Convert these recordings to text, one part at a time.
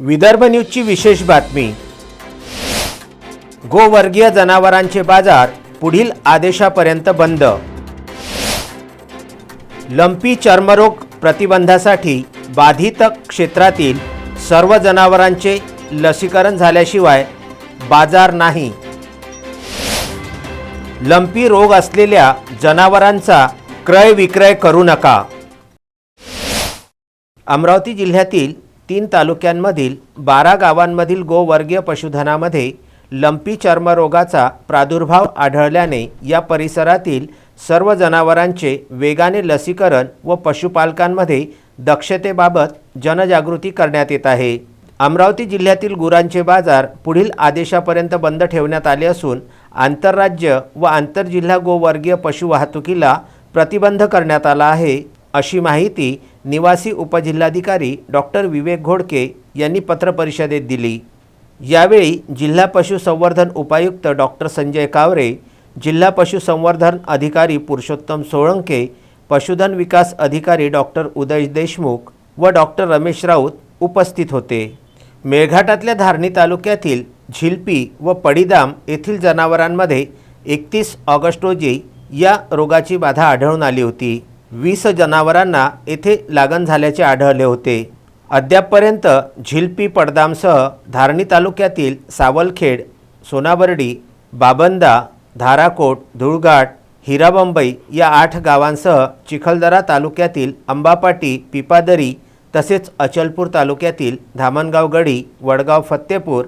विदर्भ न्यूजची विशेष बातमी. गोवर्गीय जनावरांचे बाजार पुढील आदेशापर्यंत बंद. लंपी चर्मरोग प्रतिबंधासाठी बाधित क्षेत्रातील सर्व जनावरांचे लसीकरण झाल्याशिवाय बाजार नाही. लंपी रोग असलेल्या जनावरांचा क्रय विक्रय करू नका. अमरावती जिल्ह्यातील तीन तालुक्यांमधील बारा गावांमधील गोवर्गीय पशुधनामध्ये लंपी चर्मरोगाचा प्रादुर्भाव आढळल्याने या परिसरातील सर्व जनावरांचे वेगाने लसीकरण व पशुपालकांमध्ये दक्षतेबाबत जनजागृती करण्यात येत आहे. अमरावती जिल्ह्यातील गुरांचे बाजार पुढील आदेशापर्यंत बंद ठेवण्यात आले असून आंतरराज्य व आंतरजिल्हा गोवर्गीय पशुवाहतुकीला प्रतिबंध करण्यात आला आहे अशी माहिती निवासी उपजिल्हाधिकारी डॉक्टर विवेक घोडके यांनी पत्रपरिषदेत दिली. यावेळी जिल्हा पशुसंवर्धन उपायुक्त डॉक्टर संजय कावरे जिल्हा पशुसंवर्धन अधिकारी पुरुषोत्तम सोळंके पशुधन विकास अधिकारी डॉक्टर उदय देशमुख व डॉक्टर रमेश राऊत उपस्थित होते. मेळघाटातल्या धारणी तालुक्यातील झिलपी व पडीदाम येथील जनावरांमध्ये एकतीस ऑगस्ट रोजी या रोगाची बाधा आढळून आली होती. वीस जनावरांना येथे लागण झाल्याचे आढळले होते. अद्यापपर्यंत झिलपी पडदामसह धारणी तालुक्यातील सावलखेड सोनाबर्डी बाबंदा धाराकोट धुळघाट हिराबंबई या आठ गावांसह चिखलदरा तालुक्यातील अंबापाटी पिपादरी तसेच अचलपूर तालुक्यातील धामणगाव गडी वडगाव फत्तेपूर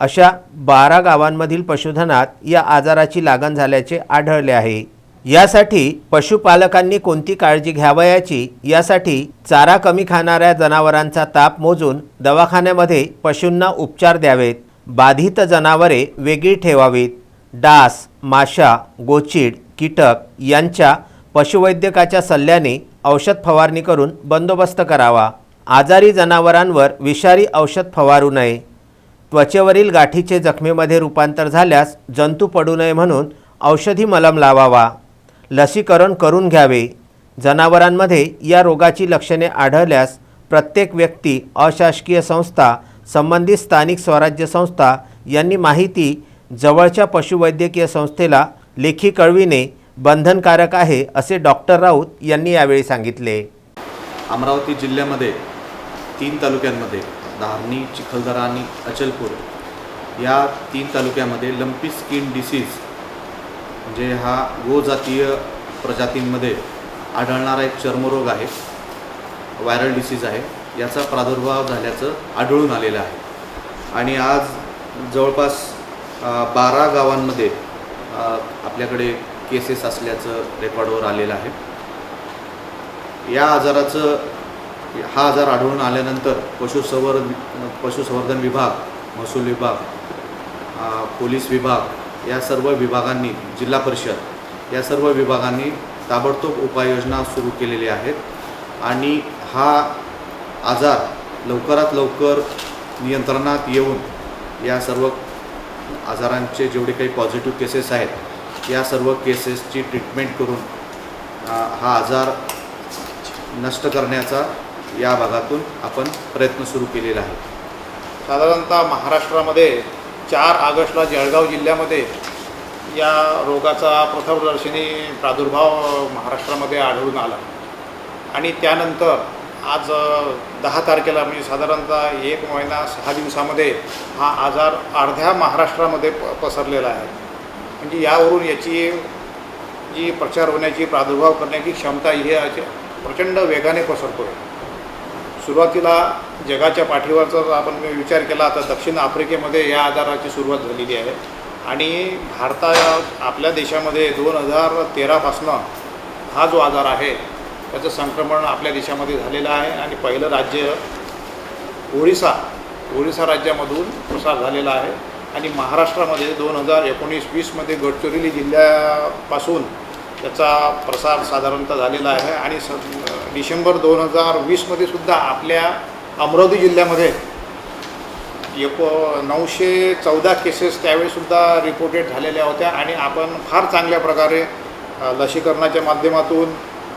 अशा बारा गावांमधील पशुधनात या आजाराची लागण झाल्याचे आढळले आहे. यासाठी पशुपालकांनी कोणती काळजी घ्यावयाची यासाठी चारा कमी खाणाऱ्या जनावरांचा ताप मोजून दवाखान्यामध्ये पशूंना उपचार द्यावेत. बाधित जनावरे वेगळी ठेवावीत. डास माशा गोचिड कीटक यांच्या पशुवैद्यकाच्या सल्ल्याने औषध फवारणी करून बंदोबस्त करावा. आजारी जनावरांवर विषारी औषध फवारू नये. त्वचेवरील गाठीचे जखमेमध्ये रूपांतर झाल्यास जंतू पडू नये म्हणून औषधी मलम लावावा. लसीकरण करून घ्यावे. जनावरांमध्ये या रोगाची लक्षणे आढळल्यास प्रत्येक व्यक्ती अशासकीय संस्था संबंधित स्थानिक स्वराज्य संस्था यांनी माहिती जवळच्या पशुवैद्यकीय संस्थेला लेखी कळविणे बंधनकारक आहे असे डॉक्टर राऊत यांनी यावेळी सांगितले. अमरावती जिल्ह्यामध्ये तीन तालुक्यांमध्ये धारणी चिखलदरा आणि अचलपूर या तीन तालुक्यामध्ये लंपी स्किन डिसीज म्हणजे हा गोजातीय प्रजातींमध्ये आढळणारा एक चर्मरोग आहे. व्हायरल डिसीज आहे. याचा प्रादुर्भाव झाल्याचं आढळून आलेलं आहे. आणि आज जवळपास बारा गावांमध्ये आपल्याकडे केसेस असल्याचं रेकॉर्डवर आलेलं आहे. या आजाराचं हा आजार आढळून आल्यानंतर पशुसंवर्धन पशुसंवर्धन विभाग महसूल विभाग पोलीस विभाग या सर्व विभागांनी जिल्हा परिषद या सर्व विभागांनी ताबडतोब उपाययोजना सुरू केलेल्या आहेत. आणि हा आजार लवकरात लवकर नियंत्रणात येऊन या सर्व आजारांचे जेवढे काही पॉझिटिव्ह केसेस आहेत या सर्व केसेसची ट्रीटमेंट करून हा आजार नष्ट करण्याचा या भागातून आपण प्रयत्न सुरू केलेला आहे. साधारणतः महाराष्ट्रामध्ये चार ऑगस्टला जळगाव जिल्ह्यामध्ये या रोगाचा प्रथमदर्शनी प्रादुर्भाव महाराष्ट्रामध्ये आढळून आला. आणि त्यानंतर आज दहा तारखेला म्हणजे साधारणतः एक महिना सहा दिवसामध्ये हा आजार अर्ध्या महाराष्ट्रामध्ये प पसरलेला आहे. म्हणजे यावरून याची जी प्रचार होण्याची प्रादुर्भाव करण्याची क्षमता ही प्रचंड वेगाने पसरतो आहे सुरुवातीला जगाच्या पाठीवरचा जर आपण विचार केला तर दक्षिण आफ्रिकेमध्ये या आजाराची सुरुवात झालेली आहे. आणि भारता आपल्या देशामध्ये दोन हजार तेरापासनं हा जो आजार आहे त्याचं संक्रमण आपल्या देशामध्ये झालेलं आहे. आणि पहिलं राज्य ओडिसा ओडिसा राज्यामधून प्रसार झालेला आहे. आणि महाराष्ट्रामध्ये दोन हजार एकोणीस वीसमध्ये गडचिरोली जिल्ह्यापासून त्याचा प्रसार साधारणतः झालेला आहे आणि स डिसेंबर दोन हजार वीसमध्ये सुद्धा आपल्या अमरावती जिल्ह्यामध्ये एको नऊशे चौदा केसेस त्यावेळीसुद्धा रिपोर्टेड झालेल्या होत्या आणि आपण फार चांगल्या प्रकारे लसीकरणाच्या माध्यमातून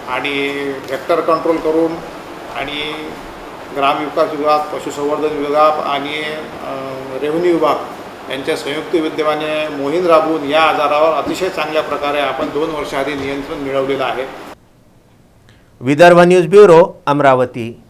आणि व्हेक्टर कंट्रोल करून आणि ग्रामविकास विभाग पशुसंवर्धन विभाग आणि रेव्हन्यू विभाग यांच्या संयुक्त विद्यमाने मोहीम राबवून या आजारावर अतिशय चांगल्या प्रकारे आपण दोन वर्षाआधी नियंत्रण मिळवलेलं आहे. Vidarbha news bureau Amravati.